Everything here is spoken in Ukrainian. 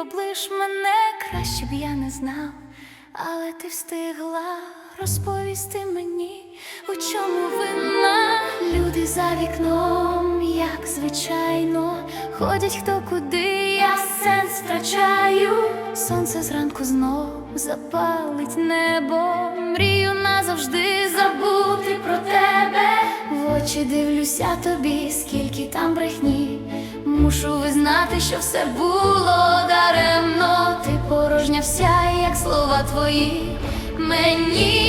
облиш мене, краще б я не знав, але ти встигла розповісти мені, у чому вина. Люди за вікном, як звичайно, ходять хто куди, я сенс втрачаю. Сонце зранку знов запалить небо, мрію назавжди забути про тебе. В очі дивлюся тобі, скільки там брехні. Мушу визнати, що все було даремно. Ти порожня вся, як слова твої. Мені